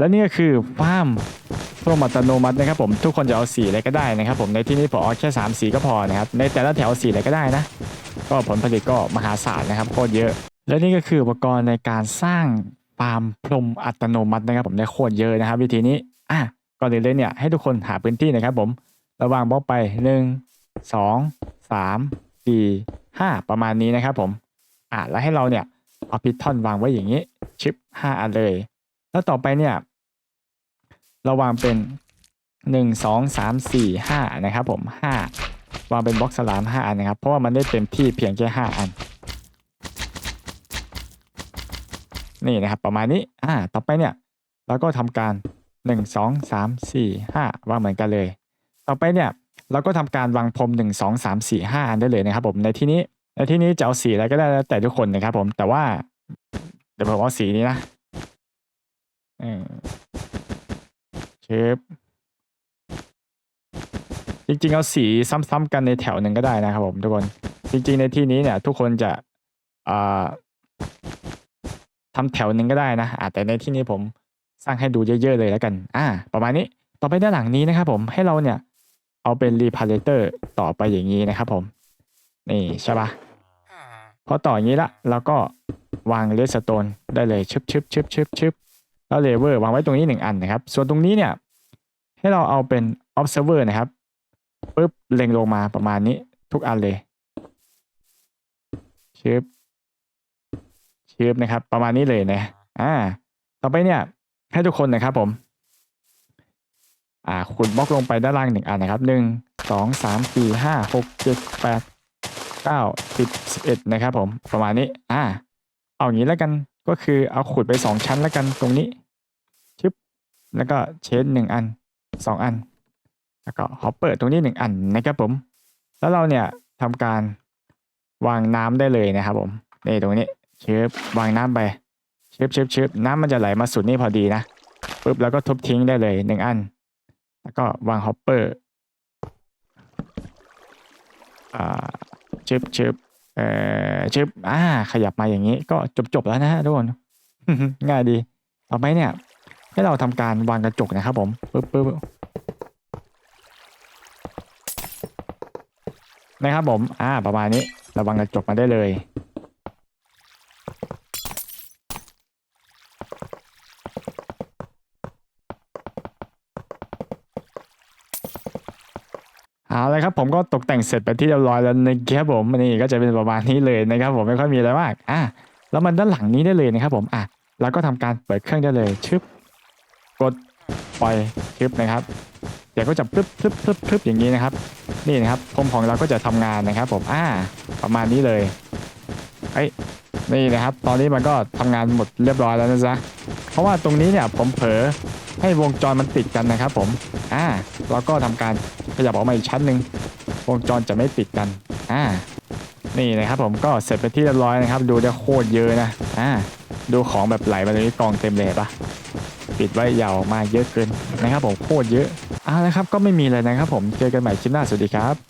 และนี่ก็คือฟามพวกอัตโนมัตินะครับผมทุกคนจะเอาสีอะไรก็ได้นะครับผมในที่นี้ผมเอาแค่3สีก็พอนะครับในแต่ละแถวสีอะไรก็ได้นะ ก็ผลผลิตก็มหาศาลนะครับโคตรเยอะ และนี่ก็คืออุปกรณ์ในการสร้างฟาร์มพรมอัตโนมัตินะครับผมได้โคตรเยอะนะครับ วิธีนี้อะก่อนอื่นเลยเนี่ยให้ทุกคนหาพื้นที่นะครับผมระวางบล็อกไป 1 2 3 4 5 ประมาณนี้นะครับผมอะแล้วให้เราเนี่ยเอาพิททอนวางไว้อย่างนี้ชิป5อันเลย แล้วต่อไปเนี่ย เราวางเป็น 1 2 3 4 5 นะครับผม 5 วางเป็นบล็อกสลาม 5 อันนะครับ เพราะว่ามันได้เต็มที่เพียงแค่ 5 อัน นี่นะครับประมาณนี้ อ่า ต่อไปเนี่ยเราก็ทำการ 1 2 3 4 5 วางเหมือนกันเลย ต่อไปเนี่ยเราก็ทำการวางพรม 1 2 3 4 5 อันได้เลยนะครับผม ในที่นี้ในที่นี้จะเอาสีอะไรก็ได้แล้วแต่ทุกคนนะครับผม แต่ว่า เดี๋ยวผมเอาสีนี้นะเออ ฟจริงๆ เอาสีซ้ำๆกันในแถวหนึ่งก็ได้นะครับผมทุกคน จริง ๆ ในที่นี้เนี่ย ทุกคนจะอ่าทำแถวหนึ่งก็ได้นะอ่าแต่ในที่นี้ผมสร้างให้ดูเยอะๆเลยแล้วกัน อ่า ประมาณนี้ต่อไปด้านหลังนี้นะครับผมให้เราเนี่ย เอาเป็นรีพาเลเตอร์ต่อไปอย่างนี้นะครับผม นี่ใช่ปะพอต่ออย่างนี้ละเราก็วางเลสโตนได้เลยชึบชึบชึบชึบชึบแล้วเลเวอร์วางไว้ตรงนี้หนึ่งอันนะครับ ส่วนตรงนี้เนี่ย ให้เราเอาเป็น observer นะครับปุ๊บเล็งลงมาประมาณนี้ทุกอันเลยชืบชืบนะครับ ประมาณนี้เลยนะอ่า ต่อไปเนี่ย ให้ทุกคนนะครับผม อ่าขุดบล็อกลงไปด้านล่างหนึ่งอันนะครับหนึ่งสองสามสี่ห้าหกเจ็ดแปดเก้าสิบสิบเอ็ดนะครับผมประมาณนี้ อ่า เอาอย่างนี้แล้วกันก็คือเอาขุดไปสองชั้นแล้วกันตรงนี้ชึบแล้วก็เชนหนึ่งอัน สองอัน แล้วก็ฮอปเปอร์ตรงนี้หนึ่งอันนะครับผม แล้วเราเนี่ยทำการวางน้ำได้เลยนะครับผมนี่ตรงนี้เชิบวางน้ำไปเชิบเชิบเชิบน้ำมันจะไหลมาสุดนี่พอดีนะปุ๊บแล้วก็ทุบทิ้งได้เลยหนึ่งอัน แล้วก็วางฮอปเปอร์อ่าเชิบเชิบเอ่อเชิบอ่าขยับมาอย่างนี้ก็จบจบแล้วนะฮะทุกคนง่ายดีต่อไปเนี่ย ให้เราทำการวางกระจกนะครับผมปุ๊บปุ๊บนะครับผม อ่า ประมาณนี้ เระวังกระจกมาได้เลย เอาเลยครับผมก็ตกแต่งเสร็จไปที่เรียบร้อยแล้วนะครับผมนี่ก็จะเป็นประมาณนี้เลยนะครับผมไม่ค่อยมีอะไรมาก อะแล้วมันด้านหลังนี้ได้เลยนะครับผม อะ แล้วก็ทำการเปิดเครื่องได้เลยชึบ กดปล่อยชึบนะครับเดี๋ยวก็จะพึบพึบพึบพึบอย่างนี้นะครับ นี่นะครับพรมของเราก็จะทำงานนะครับ ผมอ่าประมาณนี้เลยเอ้นี่นะครับ ตอนนี้มันก็ทำงานหมดเรียบร้อยแล้วนะจ๊ะเพราะว่าตรงนี้เนี่ยผมเผลอให้วงจรมันติดกันนะครับ ผมอ่าแล้วก็ทำการขยับออกมาอีกชั้นหนึ่งวงจรจะไม่ติดกันอ่านี่นะครับ ผมก็เสร็จไปนที่เรียบร้อยนะครับ ดูได้โคตรเยอะนะอ่าดูของแบบไหลมาตรงนี้กองเต็มเลยปะ ปิดไว้ยาวมากเยอะเกินนะครับผมโคตรเยอะเอาละครับก็ไม่มีอะไรนะครับผมเจอกันใหม่คลิปหน้าสวัสดีครับ